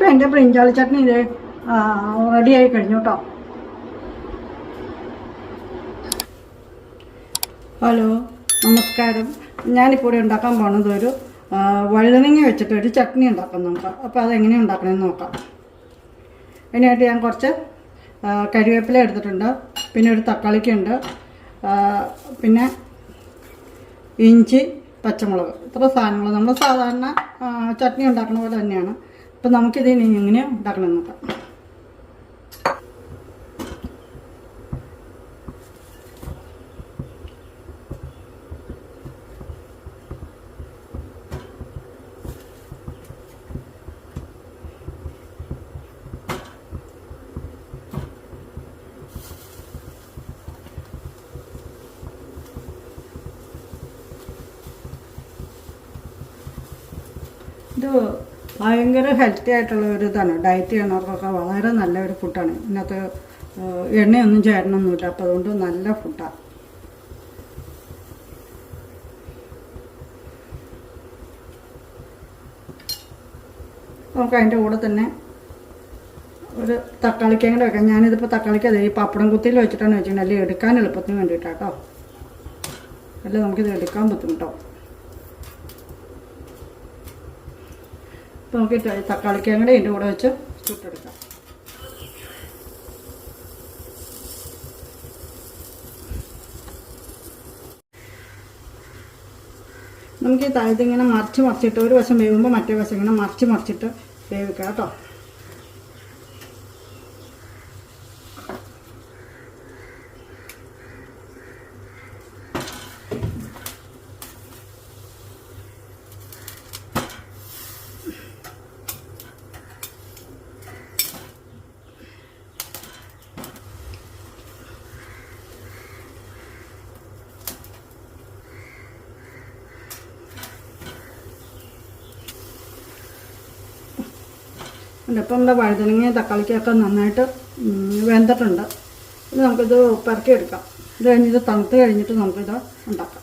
ഇപ്പം എന്റെ ബ്രിഞ്ചാളി ചട്നി ഇത് റെഡി ആയി കഴിഞ്ഞു കേട്ടോ ഹലോ നമസ്കാരം. ഞാനിപ്പോൾ ഇവിടെ ഉണ്ടാക്കാൻ പോകുന്നത് ഒരു വഴുതനങ്ങ വെച്ചിട്ട് ഒരു ചട്നി ഉണ്ടാക്കാം നമുക്ക് അപ്പോൾ അതെങ്ങനെ ഉണ്ടാക്കണമെന്ന് നോക്കാം. അതിനായിട്ട് ഞാൻ കുറച്ച് കരിവേപ്പില എടുത്തിട്ടുണ്ട്. പിന്നെ ഒരു തക്കാളിക്കുണ്ട്. പിന്നെ ഇഞ്ചി പച്ചമുളക്. ഇത്ര സാധനങ്ങൾ നമ്മൾ സാധാരണ ചട്നി ഉണ്ടാക്കുന്ന പോലെ തന്നെയാണ്. അപ്പം നമുക്കിത് ഇനി എങ്ങനെ ഉണ്ടാക്കണം നോക്കാം. ഇത് ഭയങ്കര ഹെൽത്തി ആയിട്ടുള്ള ഒരു ഇതാണ്. ഡയറ്റ് ചെയ്യണവർക്കൊക്കെ വളരെ നല്ല ഒരു ഫുഡാണ് ഇതിനകത്ത് എണ്ണയൊന്നും ചേരണമൊന്നുമില്ല അപ്പോൾ അതുകൊണ്ട് നല്ല ഫുഡാണ് നമുക്ക് അതിന്റെ കൂടെ തന്നെ ഒരു തക്കാളിക്കും കൂടെ വെക്കാം. ഞാനിതിപ്പോൾ തക്കാളിക്ക് അതെ ഈ പപ്പടം കുത്തിയിൽ വെച്ചിട്ടാണ് വെച്ചിട്ടുണ്ടെങ്കിൽ എടുക്കാൻ എളുപ്പത്തിന് വേണ്ടിയിട്ടാട്ടോ. അല്ല നമുക്കിത് എടുക്കാൻ ബുദ്ധിമുട്ടാവും അപ്പോൾ നമുക്ക് ഈ ത- തക്കാളിക്കും കൂടെ കൂടെ വെച്ച് ചുട്ടെടുക്കാം. നമുക്ക് ഇതിങ്ങനെ മറിച്ച് മറിച്ചിട്ട് ഒരു വശം വേവുമ്പോൾ മറ്റേ വശം ഇങ്ങനെ മറിച്ച് മറിച്ചിട്ട് വേവിക്കാം കേട്ടോ. ഇപ്പം നമ്മുടെ വഴുതനങ്ങ തക്കാളിക്കൊക്കെ നന്നായിട്ട് വെന്തിട്ടുണ്ട്. ഇത് നമുക്കിത് പെറുക്കിയെടുക്കാം. ഇത് കഴിഞ്ഞിട്ട് തണുത്ത് കഴിഞ്ഞിട്ട് നമുക്കിത് ഉണ്ടാക്കാം.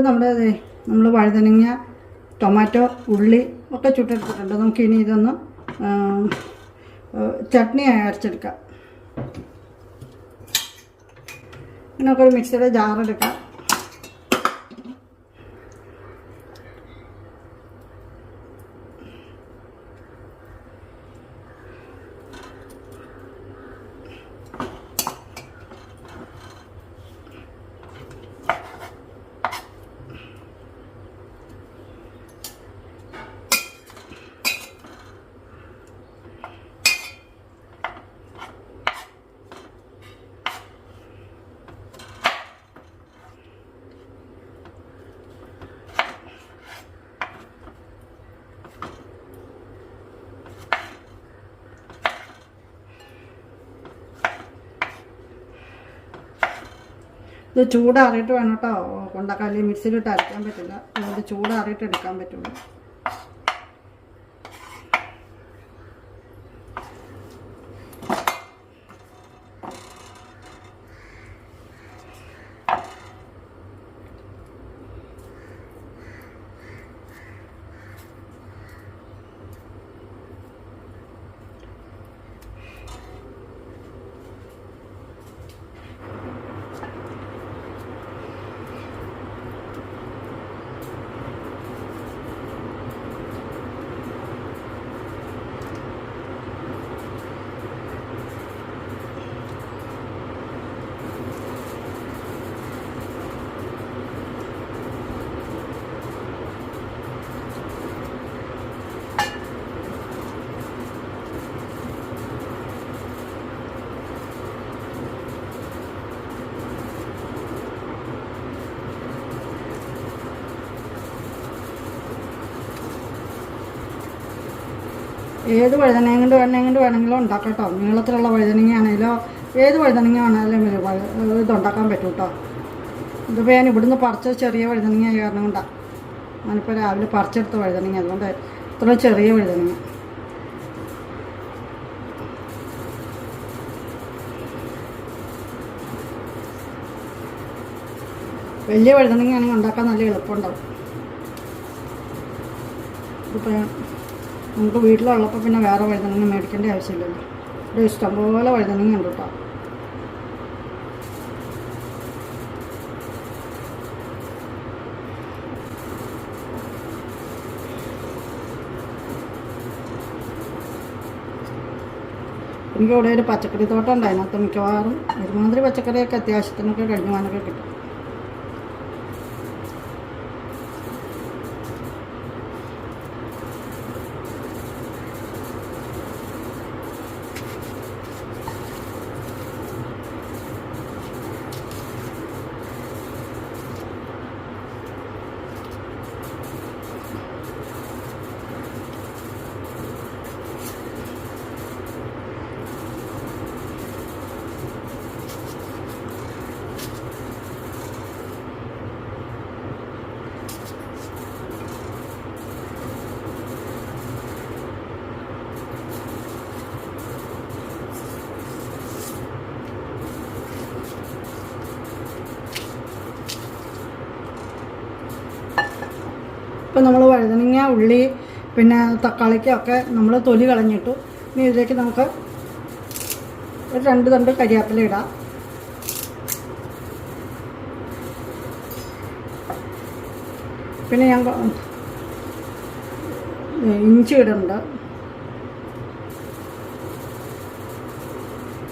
ഇപ്പം നമ്മുടെ നമ്മൾ വഴുതനങ്ങ ടൊമാറ്റോ ഉള്ളി ഒക്കെ ചുട്ടെടുത്തിട്ടുണ്ട്. നമുക്കിനി ഇതൊന്ന് ആ, ആ, ചട്നി അരച്ചെടുക്കാം. പിന്നെ ഒരു മിക്സിയുടെ ജാറെടുക്കാം. ഇത് ചൂടാറിയിട്ട് വേണം കേട്ടോ. കൊണ്ടാക്കാൻ അല്ലെങ്കിൽ മിക്സിയിലിട്ട് അരയ്ക്കാൻ പറ്റില്ല. അതുകൊണ്ട് ചൂടാറിയിട്ട് എടുക്കാൻ പറ്റുള്ളൂ. ഏത് വഴുതനങ്ങ കൊണ്ട് വേണമെങ്കിൽ കൊണ്ട് വേണമെങ്കിലും ഉണ്ടാക്കാം കേട്ടോ. നീളത്തിലുള്ള വഴുതനങ്ങ ആണെങ്കിലോ ഏത് വഴുതനങ്ങ ആണെങ്കിലും ഇതുണ്ടാക്കാൻ പറ്റും കേട്ടോ. ഇതിപ്പോൾ ഞാൻ ഇവിടുന്ന് പറിച്ച ചെറിയ വഴുതനങ്ങ ആയ കാരണം കൊണ്ടാണ് ഞാനിപ്പോൾ രാവിലെ പറിച്ചെടുത്ത വഴുതനങ്ങ അതുകൊണ്ട് ഇത്ര ചെറിയ വഴുതനങ്ങ. വലിയ വഴുതനങ്ങ ആണെങ്കിൽ ഉണ്ടാക്കാൻ നല്ല എളുപ്പമുണ്ടാവും. ഇതിപ്പോൾ നമുക്ക് വീട്ടിലുള്ളപ്പോൾ പിന്നെ വേറെ വഴുതനങ്ങ മേടിക്കേണ്ട ആവശ്യമില്ലല്ലോ. ഇവിടെ ഇഷ്ടംപോലെ വഴുതനങ്ങ ഉണ്ട് കേട്ടോ എനിക്ക് ഇവിടെ ഒരു പച്ചക്കറി തോട്ടം ഉണ്ട്. അതിനകത്ത് മിക്കവാറും ഒരുമാതിരി പച്ചക്കറിയൊക്കെ അത്യാവശ്യത്തിനൊക്കെ കഴിഞ്ഞു പോകാനൊക്കെ കിട്ടും. ഇപ്പം നമ്മൾ വഴുതനങ്ങ ഉള്ളി പിന്നെ തക്കാളിക്കൊക്കെ നമ്മൾ തൊലി കളഞ്ഞിട്ടു ഇനി ഇതിലേക്ക് നമുക്ക് ഒരു രണ്ട് തണ്ട് കരിയാപ്പില ഇടാം. പിന്നെ ഞാൻ ഇഞ്ചി ഇടുന്നുണ്ട്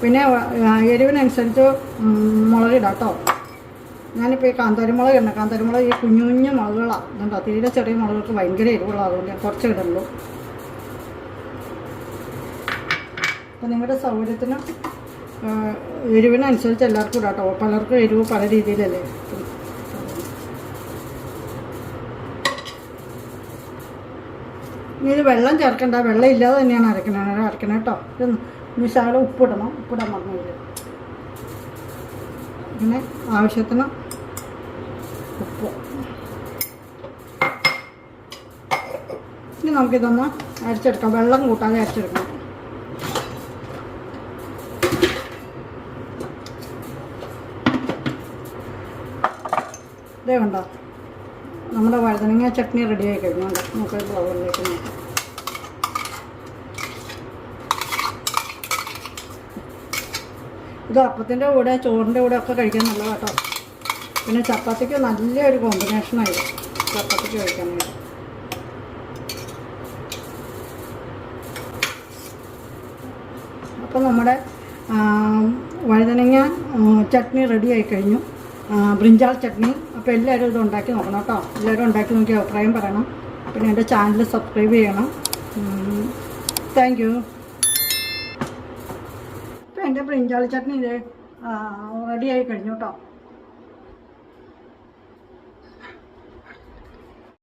പിന്നെ എരിവിനനുസരിച്ച് മുളകിടാം കേട്ടോ ഞാനിപ്പോൾ ഈ കാന്താരിമുളക് ഇടണം. കാന്താരിമുളക് ഈ കുഞ്ഞു കുഞ്ഞു മുളകുകളാണ് ഇതുണ്ടോ? തീരെ ചെറിയ മുളകൾക്ക് ഭയങ്കര എരിവുള്ള അതുകൊണ്ട് ഞാൻ കുറച്ച് ഇടുള്ളൂ. അപ്പോൾ നിങ്ങളുടെ സൗകര്യത്തിന് എരിവിനനുസരിച്ച് എല്ലാവർക്കും ഇടാം കേട്ടോ പലർക്കും എരിവ് പല രീതിയിലല്ലേ? ഇനി ഇത് വെള്ളം ചേർക്കണ്ട. വെള്ളം ഇല്ലാതെ തന്നെയാണ് അരക്കണത് അരക്കണേ കേട്ടോ. ഇനി ശകലം ഉപ്പിടണം. ഉപ്പിടാൻ പറഞ്ഞു പിന്നെ ആവശ്യത്തിന് ഉപ്പ് ഇനി നമുക്കിതൊന്ന് അരച്ചെടുക്കാം. വെള്ളം കൂട്ടാതെ അരച്ചെടുക്കാം. ഇതേ കണ്ടോ? നമ്മുടെ വഴുതനങ്ങ ചട്നി റെഡി ആയി കഴിഞ്ഞുണ്ട് നമുക്ക് ബൗളിലേക്ക് നോക്കാം. ഇത് അപ്പത്തിന്റെ കൂടെ ചോറിന്റെ കൂടെ ഒക്കെ കഴിക്കാൻ നല്ലതാട്ടോ. പിന്നെ ചപ്പാത്തിക്ക് നല്ലൊരു കോമ്പിനേഷനായി ചപ്പാത്തിക്ക് കഴിക്കാനായിട്ട് അപ്പോൾ നമ്മുടെ വഴുതനങ്ങ ചട്നി റെഡി ആയി കഴിഞ്ഞു. ബ്രിഞ്ചാൾ ചട്നി. അപ്പോൾ എല്ലാവരും ഇത് ഉണ്ടാക്കി നോക്കണം കേട്ടോ. എല്ലാവരും ഉണ്ടാക്കി നോക്കി അഭിപ്രായം പറയണം. പിന്നെ എന്റെ ചാനൽ സബ്സ്ക്രൈബ് ചെയ്യണം. താങ്ക് യു ഇപ്പം എന്റെ ബ്രിഞ്ചാൾ ചട്നി ഇത് റെഡി ആയി കഴിഞ്ഞു കേട്ടോ.